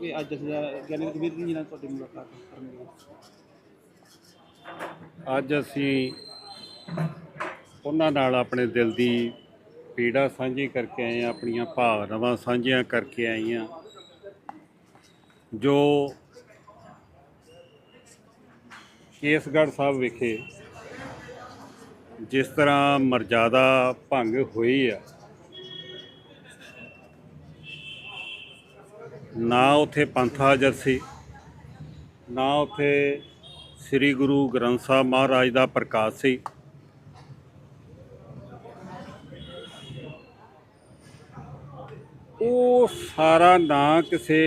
ਕਿ ਅੱਜ ਅਸੀਂ ਗਿਆਨੀ ਰਘਵੀਰ ਜੀ ਨਾਲ ਤੁਹਾਡੀ ਮੁਲਾਕਾਤ ਕਰਨੀ ਅੱਜ ਅਸੀਂ ਉਹਨਾਂ ਨਾਲ ਆਪਣੇ ਦਿਲ ਦੀ ਪੀੜਾ ਸਾਂਝੀ ਕਰਕੇ ਆਏ ਹਾਂ, ਆਪਣੀਆਂ ਭਾਵਨਾਵਾਂ ਸਾਂਝੀਆਂ ਕਰਕੇ ਆਏ ਹਾਂ, ਜੋ ਕੇਸਗੜ੍ਹ ਸਾਹਿਬ ਵਿਖੇ ਜਿਸ ਤਰ੍ਹਾਂ ਮਰਜ਼ਾਦਾ ਭੰਗ ਹੋਈ ਆ ਨਾ ਉਥੇ ਪੰਥ ਹਾਜ਼ਰ ਸੀ, ਨਾ ਉਥੇ ਸ੍ਰੀ ਗੁਰੂ ਗ੍ਰੰਥ ਸਾਹਿਬ ਮਹਾਰਾਜ ਦਾ ਪ੍ਰਕਾਸ਼ ਸੀ। ਉਹ ਸਾਰਾ ਨਾ ਕਿਸੇ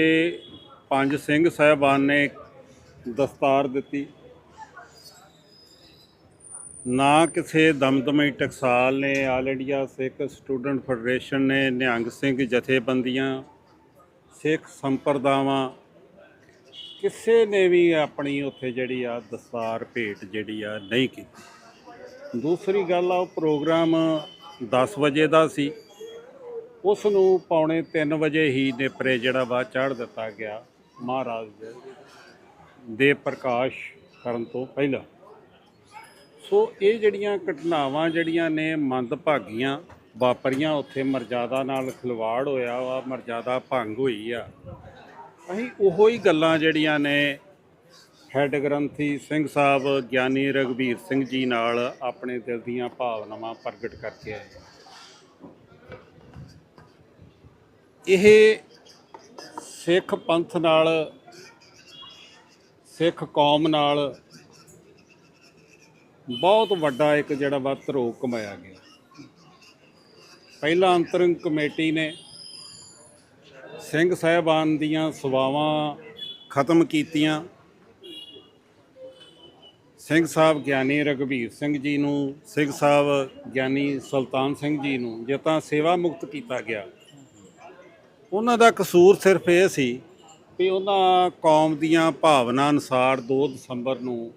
ਪੰਜ ਸਿੰਘ ਸਾਹਿਬਾਨ ਨੇ ਦਸਤਾਰ ਦਿੱਤੀ। ਨਾ ਕਿਸੇ ਦਮਦਮੀ ਟਕਸਾਲ ਨੇ, all India Sikh student federation ਨੇ ਨਿਹੰਗ ਸਿੰਘ ਜਥੇਬੰਦੀਆਂ ਸਿੱਖ ਸੰਪਰਦਾਵਾਂ ਕਿਸੇ ਨੇ ਵੀ ਆਪਣੀ ਉੱਥੇ ਜਿਹੜੀ ਆ ਦਸਤਾਰ ਭੇਟ ਜਿਹੜੀ ਆ ਨਹੀਂ ਕੀਤੀ। ਦੂਸਰੀ ਗੱਲ ਆ, ਉਹ ਪ੍ਰੋਗਰਾਮ 10 ਵਜੇ ਦਾ ਸੀ। ਉਸ ਨੂੰ ਪੌਣੇ 3 ਵਜੇ ਹੀ ਨੇਪਰੇ ਜਿਹੜਾ ਵਾ ਚਾੜ ਦਿੱਤਾ ਗਿਆ ਮਹਾਰਾਜ ਦੇ ਦੇ ਪ੍ਰਕਾਸ਼ ਕਰਨ ਤੋਂ ਪਹਿਲਾਂ। ਸੋ ਇਹ ਜਿਹੜੀਆਂ ਘਟਨਾਵਾਂ ਜਿਹੜੀਆਂ ਨੇ ਮੰਦਭਾਗੀਆਂ ਵਾਪਰੀਆਂ, ਉੱਥੇ ਮਰਜ਼ਾਦਾ ਨਾਲ ਖਿਲਵਾੜ ਹੋਇਆ ਵਾ, ਮਰਜ਼ਾਦਾ ਭੰਗ ਹੋਈ ਆ। ਅਸੀਂ ਉਹੋ ਹੀ ਗੱਲਾਂ ਜਿਹੜੀਆਂ ਨੇ ਹੈਡ ਗ੍ਰੰਥੀ ਸਿੰਘ ਸਾਹਿਬ, ਗਿਆਨੀ ਰਗਵੀਰ ਸਿੰਘ ਜੀ ਨਾਲ ਆਪਣੇ ਦਿਲ ਦੀਆਂ ਭਾਵਨਾਵਾਂ ਪ੍ਰਗਟ ਕਰਕੇ ਆਏ। ਇਹ ਸਿੱਖ ਪੰਥ ਨਾਲ, ਸਿੱਖ ਕੌਮ ਨਾਲ ਬਹੁਤ ਵੱਡਾ ਇੱਕ ਜਿਹੜਾ ਵਾ ਧਰੋਹ ਕਮਾਇਆ ਗਿਆ। ਪਹਿਲਾ ਅੰਤਰੰਗ ਕਮੇਟੀ ਨੇ ਸਿੰਘ ਸਾਹਿਬਾਨ ਦੀਆਂ ਸਵਾਵਾਂ ਖਤਮ ਕੀਤੀਆਂ। ਸਿੰਘ ਸਾਹਿਬ ਗਿਆਨੀ ਰਘਵੀਰ ਸਿੰਘ ਜੀ ਨੂੰ, ਸਿੰਘ ਸਾਹਿਬ ਗਿਆਨੀ ਸੁਲਤਾਨ ਸਿੰਘ ਜੀ ਨੂੰ ਜੇ ਸੇਵਾ ਮੁਕਤ ਕੀਤਾ ਗਿਆ। ਉਹਨਾਂ ਦਾ ਕਸੂਰ ਸਿਰਫ ਇਹ ਸੀ ਕਿ ਉਹਨਾਂ ਕੌਮ ਦੀਆਂ ਭਾਵਨਾ ਅਨੁਸਾਰ 2 ਦਸੰਬਰ ਨੂੰ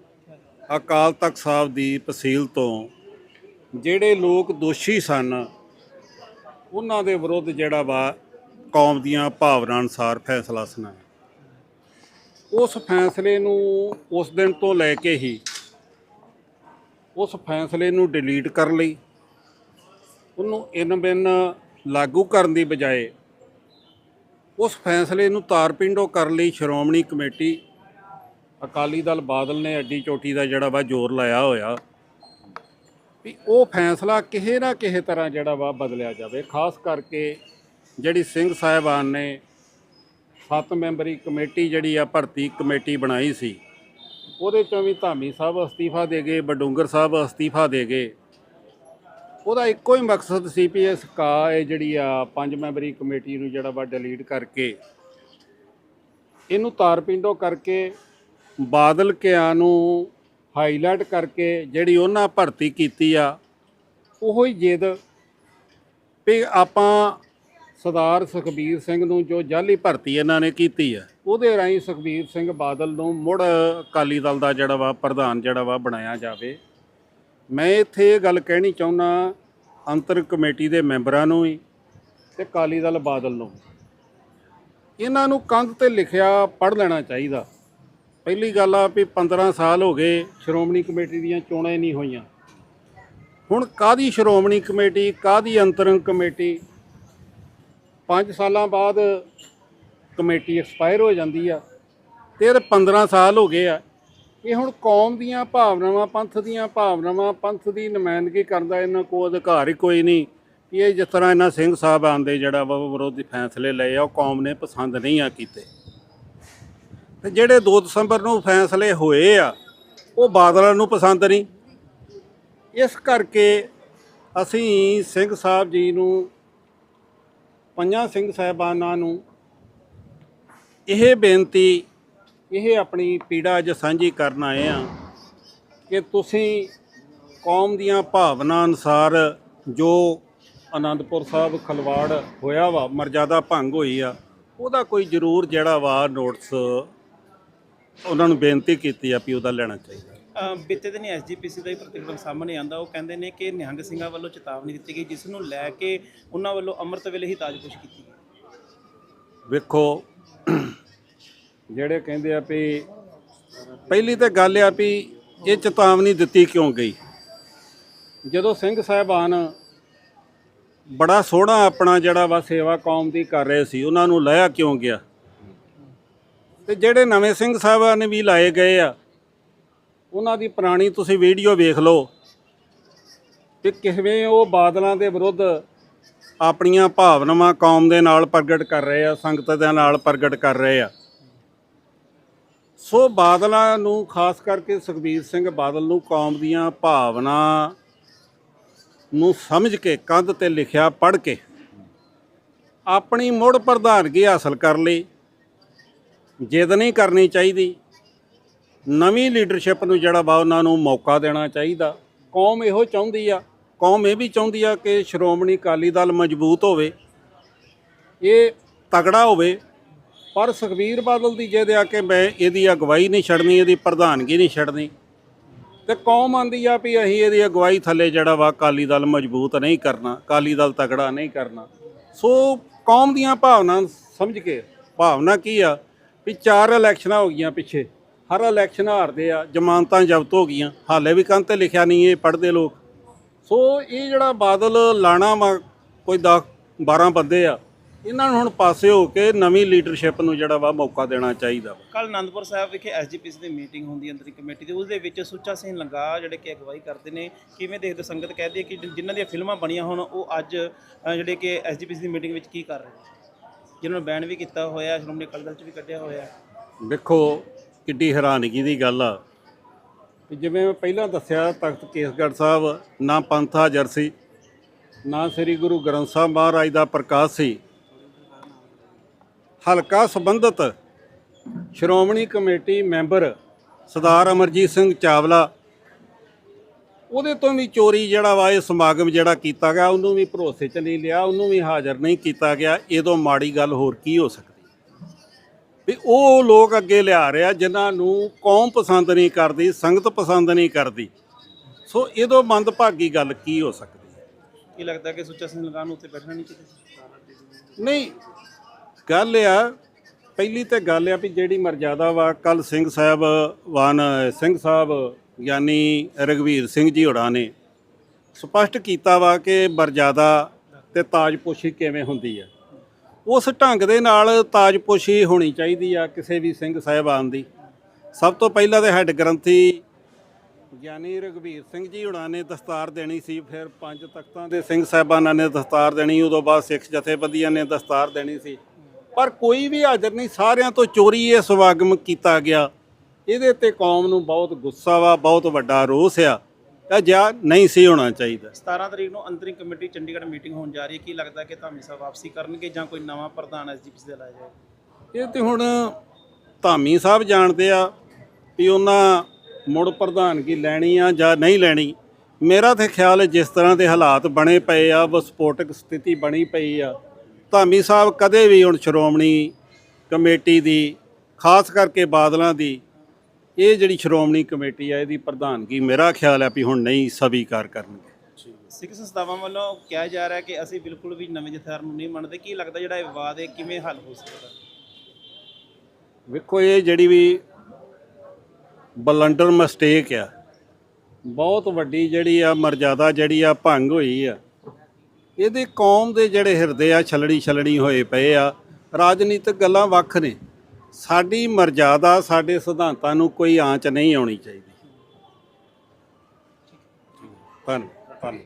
ਅਕਾਲ ਤਖਤ ਸਾਹਿਬ ਦੀ ਤਹਿਸੀਲ ਤੋਂ ਜਿਹੜੇ ਲੋਕ ਦੋਸ਼ੀ ਸਨ ਉਹਨਾਂ ਦੇ ਵਿਰੁੱਧ ਜਿਹੜਾ ਵਾ ਕੌਮ ਦੀਆਂ ਭਾਵਨਾ ਅਨੁਸਾਰ ਫੈਸਲਾ ਸੁਣਾਇਆ। ਉਸ ਫੈਸਲੇ ਨੂੰ ਉਸ ਦਿਨ ਤੋਂ ਲੈ ਕੇ ਹੀ ਉਸ ਫੈਸਲੇ ਨੂੰ ਡਿਲੀਟ ਕਰ ਲਈ, ਉਹਨੂੰ ਇਨ ਬਿਨ ਲਾਗੂ ਕਰਨ ਦੀ ਬਜਾਏ ਉਸ ਫੈਸਲੇ ਨੂੰ ਤਾਰਪਿੰਡੋ ਕਰਨ ਲਈ ਸ਼੍ਰੋਮਣੀ ਕਮੇਟੀ ਅਕਾਲੀ ਦਲ ਬਾਦਲ ਨੇ ਅੱਡੀ ਚੋਟੀ ਦਾ ਜਿਹੜਾ ਵਾ ਜ਼ੋਰ ਲਾਇਆ ਹੋਇਆ। ਵੀ ਉਹ ਫੈਸਲਾ ਕਿਸੇ ਨਾ ਕਿਸੇ ਤਰ੍ਹਾਂ ਜਿਹੜਾ ਵਾ ਬਦਲਿਆ ਜਾਵੇ, ਖਾਸ ਕਰਕੇ ਜਿਹੜੀ ਸਿੰਘ ਸਾਹਿਬਾਨ ਨੇ ਸੱਤ ਮੈਂਬਰੀ ਕਮੇਟੀ ਜਿਹੜੀ ਆ, ਭਰਤੀ ਕਮੇਟੀ ਬਣਾਈ ਸੀ, ਉਹਦੇ ਚੋਂ ਵੀ ਧਾਮੀ ਸਾਹਿਬ ਅਸਤੀਫਾ ਦੇ ਗਏ, ਬਡੂੰਗਰ ਸਾਹਿਬ ਅਸਤੀਫਾ ਦੇ ਗਏ। ਉਹਦਾ ਇੱਕੋ ਹੀ ਮਕਸਦ ਸੀ ਵੀ ਇਸ ਕਾ ਇਹ ਜਿਹੜੀ ਆ ਪੰਜ ਮੈਂਬਰੀ ਕਮੇਟੀ ਨੂੰ ਜਿਹੜਾ ਵਾ ਡਿਲੀਟ ਕਰਕੇ ਇਹਨੂੰ ਤਾਰਪਿੰਡੋ ਕਰਕੇ ਬਾਦਲ ਕਿਆਂ ਨੂੰ ਹਾਈਲਾਈਟ ਕਰਕੇ ਜਿਹੜੀ ਉਹਨਾਂ ਭਰਤੀ ਕੀਤੀ ਆ, ਉਹੋ ਹੀ ਜਿੱਦ ਵੀ ਆਪਾਂ ਸਰਦਾਰ ਸੁਖਬੀਰ ਸਿੰਘ ਨੂੰ ਜੋ ਜਾਲੀ ਭਰਤੀ ਇਹਨਾਂ ਨੇ ਕੀਤੀ ਆ, ਉਹਦੇ ਰਾਹੀਂ ਸੁਖਬੀਰ ਸਿੰਘ ਬਾਦਲ ਨੂੰ ਮੁੜ ਅਕਾਲੀ ਦਲ ਦਾ ਜਿਹੜਾ ਵਾ ਪ੍ਰਧਾਨ ਜਿਹੜਾ ਵਾ ਬਣਾਇਆ ਜਾਵੇ। ਮੈਂ ਇੱਥੇ ਇਹ ਗੱਲ ਕਹਿਣੀ ਚਾਹੁੰਦਾ ਅੰਤਰ ਕਮੇਟੀ ਦੇ ਮੈਂਬਰਾਂ ਨੂੰ ਹੀ ਤੇ ਅਕਾਲੀ ਦਲ ਬਾਦਲ ਨੂੰ ਇਹਨਾਂ ਨੂੰ ਕੰਧ ਤੇ ਲਿਖਿਆ ਪੜ੍ਹ ਲੈਣਾ ਚਾਹੀਦਾ। ਪਹਿਲੀ ਗੱਲ ਆ ਵੀ 15 ਸਾਲ ਹੋ ਗਏ ਸ਼੍ਰੋਮਣੀ ਕਮੇਟੀ ਦੀਆਂ ਚੋਣਾਂ ਨਹੀਂ ਹੋਈਆਂ। ਹੁਣ ਕਾਦੀ ਸ਼੍ਰੋਮਣੀ ਕਮੇਟੀ ਕਾਦੀ ਅੰਤਰੰਗ ਕਮੇਟੀ? 5 ਸਾਲਾਂ ਬਾਅਦ ਕਮੇਟੀ ਐਕਸਪਾਇਰ ਹੋ ਜਾਂਦੀ ਆ ਤੇ ਇਹਦੇ 15 ਸਾਲ ਹੋ ਗਏ ਆ। ਇਹ ਹੁਣ ਕੌਮ ਦੀਆਂ ਭਾਵਨਾਵਾਂ, ਪੰਥ ਦੀਆਂ ਭਾਵਨਾਵਾਂ, ਪੰਥ ਦੀ ਨੁਮਾਇੰਦਗੀ ਕਰਨ ਦਾ ਇਹਨਾਂ ਕੋਲ ਅਧਿਕਾਰ ਹੀ ਕੋਈ ਨਹੀਂ ਕਿ ਇਹ ਜਿਸ ਤਰ੍ਹਾਂ ਇਹਨਾਂ ਸਿੰਘ ਸਾਹਿਬ ਆਂਦੇ ਜਿਹੜਾ ਵਾ ਵਿਰੋਧੀ ਫੈਸਲੇ ਲਏ ਆ, ਉਹ ਕੌਮ ਨੇ ਪਸੰਦ ਨਹੀਂ ਆ ਕੀਤੇ। ਤੇ ਜਿਹੜੇ 2 ਦਸੰਬਰ ਨੂੰ ਫੈਸਲੇ ਹੋਏ ਆ, ਉਹ ਬਾਦਲਾਂ ਨੂੰ ਪਸੰਦ ਨਹੀਂ। ਇਸ ਕਰਕੇ ਅਸੀਂ ਸਿੰਘ ਸਾਹਿਬ ਜੀ ਨੂੰ, ਪੰਜਾਂ ਸਿੰਘ ਸਾਹਿਬਾਨਾਂ ਨੂੰ ਇਹ ਬੇਨਤੀ, ਇਹ ਆਪਣੀ ਪੀੜਾ ਅੱਜ ਸਾਂਝੀ ਕਰਨ ਆਏ ਆ ਕਿ ਤੁਸੀਂ ਕੌਮ ਦੀਆਂ ਭਾਵਨਾ ਅਨੁਸਾਰ ਜੋ ਆਨੰਦਪੁਰ ਸਾਹਿਬ ਖਲਵਾੜ ਹੋਇਆ ਵਾ, ਮਰਜ਼ਾਦਾ ਭੰਗ ਹੋਈ ਆ, ਉਹਦਾ ਕੋਈ ਜ਼ਰੂਰ ਜਿਹੜਾ ਵਾ ਨੋਟਿਸ ਉਹਨਾਂ ਨੂੰ ਬੇਨਤੀ ਕੀਤੀ ਆ ਵੀ ਉਹਦਾ ਲੈਣਾ ਚਾਹੀਦਾ। ਅ, ਬੀਤੇ ਦਿਨ ਐਸਜੀਪੀਸੀ ਦਾ ਹੀ ਪ੍ਰਤੀਕਰਮ ਸਾਹਮਣੇ ਆਂਦਾ ਉਹ ਕਹਿੰਦੇ ਨੇ ਕਿ ਨਿਹੰਗ ਸਿੰਘਾਂ ਵੱਲੋਂ ਚੇਤਾਵਨੀ ਦਿੱਤੀ ਗਈ ਜਿਸ ਨੂੰ ਲੈ ਕੇ ਉਹਨਾਂ ਵੱਲੋਂ ਅੰਮ੍ਰਿਤ ਵੇਲੇ ਹੀ ਤਾਜਪੋਸ਼ ਕੀਤੀ ਗਈ। ਵੇਖੋ ਜਿਹੜੇ ਕਹਿੰਦੇ ਆ ਵੀ ਪਹਿਲੀ ਤੇ ਗੱਲ ਆ ਵੀ ਇਹ ਚੇਤਾਵਨੀ ਦਿੱਤੀ ਕਿਉਂ ਗਈ? ਜਦੋਂ ਸਿੰਘ ਸਾਹਿਬਾਨ ਬੜਾ ਸੋਹਣਾ ਆਪਣਾ ਜਿਹੜਾ ਵਾ ਸੇਵਾ ਕੌਮ ਦੀ ਕਰ ਰਹੇ ਸੀ ਉਹਨਾਂ ਨੂੰ ਲਾਇਆ ਕਿਉਂ ਗਿਆ? ਤੇ ਜਿਹੜੇ ਨਵੇਂ ਸਿੰਘ ਸਾਹਿਬਾਨ ਵੀ ਲਾਏ ਗਏ ਆ, ਉਹਨਾਂ ਦੀ ਪੁਰਾਣੀ ਤੁਸੀਂ ਵੀਡੀਓ ਵੇਖ ਲਓ ਕਿ ਕਿਵੇਂ ਉਹ ਬਾਦਲਾਂ ਦੇ ਵਿਰੁੱਧ ਆਪਣੀਆਂ ਭਾਵਨਾਵਾਂ ਕੌਮ ਦੇ ਨਾਲ ਪ੍ਰਗਟ ਕਰ ਰਹੇ ਆ, ਸੰਗਤ ਦੇ ਨਾਲ ਪ੍ਰਗਟ ਕਰ ਰਹੇ ਆ। ਸੋ ਬਾਦਲਾਂ ਨੂੰ, ਖਾਸ ਕਰਕੇ ਸੁਖਬੀਰ ਸਿੰਘ ਬਾਦਲ ਨੂੰ ਕੌਮ ਦੀਆਂ ਭਾਵਨਾ ਨੂੰ ਸਮਝ ਕੇ, ਕੰਧ ਤੇ ਲਿਖਿਆ ਪੜ੍ਹ ਕੇ ਆਪਣੀ ਮੁੜ ਪ੍ਰਧਾਨਗੀ ਹਾਸਲ ਕਰ ਲਈ। ਜਿੱਦ ਨਹੀਂ ਕਰਨੀ ਚਾਹੀਦੀ। ਨਵੀਂ ਲੀਡਰਸ਼ਿਪ ਨੂੰ ਜਿਹੜਾ ਵਾ ਉਹਨਾਂ ਨੂੰ ਮੌਕਾ ਦੇਣਾ ਚਾਹੀਦਾ। ਕੌਮ ਇਹੋ ਚਾਹੁੰਦੀ ਆ, ਕੌਮ ਇਹ ਵੀ ਚਾਹੁੰਦੀ ਆ ਕਿ ਸ਼੍ਰੋਮਣੀ ਅਕਾਲੀ ਦਲ ਮਜ਼ਬੂਤ ਹੋਵੇ, ਇਹ ਤਗੜਾ ਹੋਵੇ। ਪਰ ਸੁਖਬੀਰ ਬਾਦਲ ਦੀ ਜਿਹਦੇ ਆ ਕਿ ਮੈਂ ਇਹਦੀ ਅਗਵਾਈ ਨਹੀਂ ਛੱਡਣੀ, ਇਹਦੀ ਪ੍ਰਧਾਨਗੀ ਨਹੀਂ ਛੱਡਣੀ। ਤੇ ਕੌਮ ਆਂਦੀ ਆ ਵੀ ਅਸੀਂ ਇਹਦੀ ਅਗਵਾਈ ਥੱਲੇ ਜਿਹੜਾ ਵਾ ਅਕਾਲੀ ਦਲ ਮਜ਼ਬੂਤ ਨਹੀਂ ਕਰਨਾ, ਅਕਾਲੀ ਦਲ ਤਗੜਾ ਨਹੀਂ ਕਰਨਾ। ਸੋ ਕੌਮ ਦੀਆਂ ਭਾਵਨਾ ਸਮਝ ਕੇ, ਭਾਵਨਾ ਕੀ ਆ? ਵੀ ਚਾਰ ਇਲੈਕਸ਼ਨਾਂ ਹੋ ਗਈਆਂ ਪਿੱਛੇ। ਹਰ ਇਲੈਕਸ਼ਨ ਹਾਰਦੇ ਆ, ਜ਼ਮਾਨਤਾਂ ਜ਼ਬਤ ਹੋ ਗਈਆਂ। ਹਾਲੇ ਵੀ ਕੰਨ ਤੇ ਲਿਖਿਆ ਨਹੀਂ ਇਹ, ਪੜ੍ਹਦੇ ਲੋਕ। ਸੋ ਇਹ ਜਿਹੜਾ ਬਾਦਲ ਲਾਣਾ ਵਾ, ਕੋਈ 10 12 ਬੰਦੇ ਆ, ਇਹਨਾਂ ਨੂੰ ਹੁਣ ਪਾਸੇ ਹੋ ਕੇ ਨਵੀਂ ਲੀਡਰਸ਼ਿਪ ਨੂੰ ਜਿਹੜਾ ਵਾ ਮੌਕਾ ਦੇਣਾ ਚਾਹੀਦਾ ਵਾ। ਕੱਲ ਅਨੰਦਪੁਰ ਸਾਹਿਬ ਵਿਖੇ ਐਸਜੀਪੀਸੀ ਦੀ ਮੀਟਿੰਗ ਹੁੰਦੀ ਹੈ ਅੰਤਰੀ ਕਮੇਟੀ ਦੀ, ਉਸ ਦੇ ਵਿੱਚ ਸੁੱਚਾ ਸਿੰਘ ਲੰਗਾ ਜਿਹੜੇ ਕਿ ਅਗਵਾਈ ਕਰਦੇ ਨੇ, ਕਿਵੇਂ ਦੇਖਦੇ ਸੰਗਤ ਕਹਿੰਦੀ ਹੈ ਕਿ ਜਿ- ਜਿਨ੍ਹਾਂ ਦੀਆਂ ਫਿਲਮਾਂ ਬਣੀਆਂ ਹੁਣ, ਉਹ ਅੱਜ ਜਿਹੜੇ ਕਿ ਐਸਜੀਪੀਸੀ ਦੀ ਮੀਟਿੰਗ ਵਿੱਚ ਕੀ ਕਰ ਰਹੇ ਨੇ? ਜਿਨ੍ਹਾਂ ਨੂੰ ਬੈਨ ਵੀ ਕੀਤਾ ਹੋਇਆ, ਸ਼੍ਰੋਮਣੀ ਅਕਾਲੀ ਦਲ ਚ ਵੀ ਕੱਢਿਆ ਹੋਇਆ। ਵੇਖੋ, ਕਿੱਡੀ ਹੈਰਾਨਗੀ ਦੀ ਗੱਲ ਆ। ਕਿ ਜਿਵੇਂ ਮੈਂ ਪਹਿਲਾਂ ਦੱਸਿਆ ਤਖਤ ਕੇਸਗੜ੍ਹ ਸਾਹਿਬ ਨਾ ਪੰਥ ਹਾਜ਼ਰ ਸੀ, ਨਾ ਸ੍ਰੀ ਗੁਰੂ ਗ੍ਰੰਥ ਸਾਹਿਬ ਮਹਾਰਾਜ ਦਾ ਪ੍ਰਕਾਸ਼ ਸੀ। ਹਲਕਾ ਸੰਬੰਧਤ ਸ਼੍ਰੋਮਣੀ ਕਮੇਟੀ ਮੈਂਬਰ ਸਰਦਾਰ ਅਮਰਜੀਤ ਸਿੰਘ ਚਾਵਲਾ ਉਹਦੇ ਤੋਂ ਵੀ ਚੋਰੀ ਜਿਹੜਾ ਵਾ ਇਹ ਸਮਾਗਮ ਜਿਹੜਾ ਕੀਤਾ ਗਿਆ ਉਹਨੂੰ ਵੀ ਭਰੋਸੇ 'ਚ ਨਹੀਂ ਲਿਆ ਉਹਨੂੰ ਵੀ ਹਾਜ਼ਰ ਨਹੀਂ ਕੀਤਾ ਗਿਆ। ਇਹ ਤੋਂ ਮਾੜੀ ਗੱਲ ਹੋਰ ਕੀ ਹੋ ਸਕਦੀ? ਵੀ ਉਹ ਲੋਕ ਅੱਗੇ ਲਿਆ ਰਿਹਾ ਜਿਨ੍ਹਾਂ ਨੂੰ ਕੌਮ ਪਸੰਦ ਨਹੀਂ ਕਰਦੀ ਸੰਗਤ ਪਸੰਦ ਨਹੀਂ ਕਰਦੀ। ਸੋ ਇਹਦੋਂ ਮੰਦਭਾਗੀ ਗੱਲ ਕੀ ਹੋ ਸਕਦੀ? ਕੀ ਲੱਗਦਾ ਕਿ ਸੁੱਚਾ ਸਿੰਘ ਲੰਗਾ ਨੂੰ ਉੱਥੇ ਬੈਠਣਾ ਨਹੀਂ ਚਾਹੀਦਾ? ਨਹੀਂ ਗੱਲ ਆ ਪਹਿਲੀ ਤੇ ਗੱਲ ਆ ਵੀ ਜਿਹੜੀ ਮਰਜ਼ਾਦਾ ਵਾ ਕੱਲ ਸਿੰਘ ਸਾਹਿਬ ਵਾਨ ਸਿੰਘ ਸਾਹਿਬ ਗਿਆਨੀ ਰਗਵੀਰ ਸਿੰਘ ਜੀ ਹੋਰਾਂ ਨੇ ਸਪਸ਼ਟ ਕੀਤਾ ਵਾ ਕਿ ਬਰਜਾਦਾ ਤੇ ਤਾਜਪੋਸ਼ੀ ਕਿਵੇਂ ਹੁੰਦੀ ਹੈ ਉਸ ਢੰਗ ਦੇ ਨਾਲ ਤਾਜਪੋਸ਼ੀ ਹੋਣੀ ਚਾਹੀਦੀ ਆ ਕਿਸੇ ਵੀ ਸਿੰਘ ਸਾਹਿਬਾਨ ਦੀ। ਸਭ ਤੋਂ ਪਹਿਲਾਂ ਤੇ ਹੈੱਡ ਗ੍ਰੰਥੀ ਗਿਆਨੀ ਰਗਵੀਰ ਸਿੰਘ ਜੀ ਹੁਣਾਂ ਨੇ ਦਸਤਾਰ ਦੇਣੀ ਸੀ, ਫਿਰ ਪੰਜ ਤਖਤਾਂ ਦੇ ਸਿੰਘ ਸਾਹਿਬਾਨਾਂ ਨੇ ਦਸਤਾਰ ਦੇਣੀ, ਉਦੋਂ ਬਾਅਦ ਸਿੱਖ ਜਥੇਬੰਦੀਆਂ ਨੇ ਦਸਤਾਰ ਦੇਣੀ ਸੀ। ਪਰ ਕੋਈ ਵੀ ਹਾਜ਼ਰ ਨਹੀਂ, ਸਾਰਿਆਂ ਤੋਂ ਚੋਰੀ ਇਹ ਸਵਾਗਮ ਕੀਤਾ ਗਿਆ। ਇਹਦੇ ਤੇ ਕੌਮ ਨੂੰ ਬਹੁਤ ਗੁੱਸਾ ਵਾ ਬਹੁਤ ਵੱਡਾ ਰੋਸ ਆ ਇਹ ਜਾਂ ਨਹੀਂ ਸੀ ਹੋਣਾ ਚਾਹੀਦਾ। 17 ਤਰੀਕ ਨੂੰ ਅੰਤਰਿਮ ਕਮੇਟੀ ਚੰਡੀਗੜ੍ਹ ਮੀਟਿੰਗ ਹੋਣ ਜਾ ਰਹੀ ਹੈ। ਕੀ ਲੱਗਦਾ ਕਿ ਧਾਮੀ ਸਾਹਿਬ ਵਾਪਸੀ ਕਰਨਗੇ ਜਾਂ ਕੋਈ ਨਵਾਂ ਪ੍ਰਧਾਨ ਐਸਜੀਪੀਸੀ ਦਾ ਲਾਇਆ ਜਾਏਗਾ ਇਹ ਤੇ ਹੁਣ ਧਾਮੀ ਸਾਹਿਬ ਜਾਣਦੇ ਆ ਵੀ ਉਹਨਾਂ ਮੁੜ ਪ੍ਰਧਾਨਗੀ ਲੈਣੀ ਆ ਜਾਂ ਨਹੀਂ ਲੈਣੀ। ਮੇਰਾ ਤੇ ਖਿਆਲ ਹੈ ਜਿਸ ਤਰ੍ਹਾਂ ਦੇ ਹਾਲਾਤ ਬਣੇ ਪਏ ਆ ਵਿਸਫੋਟਕ ਸਥਿਤੀ ਬਣੀ ਪਈ ਆ ਧਾਮੀ ਸਾਹਿਬ ਕਦੇ ਵੀ ਹੁਣ ਸ਼੍ਰੋਮਣੀ ਕਮੇਟੀ ਦੀ ਖਾਸ ਕਰਕੇ ਬਾਦਲਾਂ ਦੀ ਇਹ ਜਿਹੜੀ ਸ਼੍ਰੋਮਣੀ ਕਮੇਟੀ ਆ ਇਹਦੀ ਪ੍ਰਧਾਨਗੀ ਮੇਰਾ ਖਿਆਲ ਹੈ ਵੀ ਹੁਣ ਨਹੀਂ ਸਵੀਕਾਰ ਕਰਨਗੇ। ਸਿੱਖ ਸੰਸਥਾਵਾਂ ਵੱਲੋਂ ਕਿਹਾ ਜਾ ਰਿਹਾ ਕਿ ਅਸੀਂ ਬਿਲਕੁਲ ਵੀ ਨਵੇਂ ਜਥੇਦਾਰ ਨੂੰ ਨਹੀਂ ਮੰਨਦੇ। ਕੀ ਲੱਗਦਾ ਜਿਹੜਾ ਇਹ ਵਿਵਾਦ ਹੈ ਕਿਵੇਂ ਹੱਲ ਹੋ ਸਕਦਾ? ਵੇਖੋ ਇਹ ਜਿਹੜੀ ਵੀ ਬਲੰਡਰ ਮਿਸਟੇਕ ਆ ਬਹੁਤ ਵੱਡੀ ਜਿਹੜੀ ਆ ਮਰਜ਼ਾਦਾ ਜਿਹੜੀ ਆ ਭੰਗ ਹੋਈ ਆ। ਇਹਦੇ ਕੌਮ ਦੇ ਜਿਹੜੇ ਹਿਰਦੇ ਆ ਛਲੜੀ ਛਲੜੀ ਹੋਏ ਪਏ ਆ। ਰਾਜਨੀਤਿਕ ਗੱਲਾਂ ਵੱਖ ਨੇ। ਸਾਡੀ ਮਰਜ਼ਾਦਾ ਸਾਡੇ ਸਿਧਾਂਤਾਂ ਨੂੰ ਕੋਈ ਆਂਚ ਨਹੀਂ ਆਉਣੀ ਚਾਹੀਦੀ। ਧੰਨ ਧੰਨ।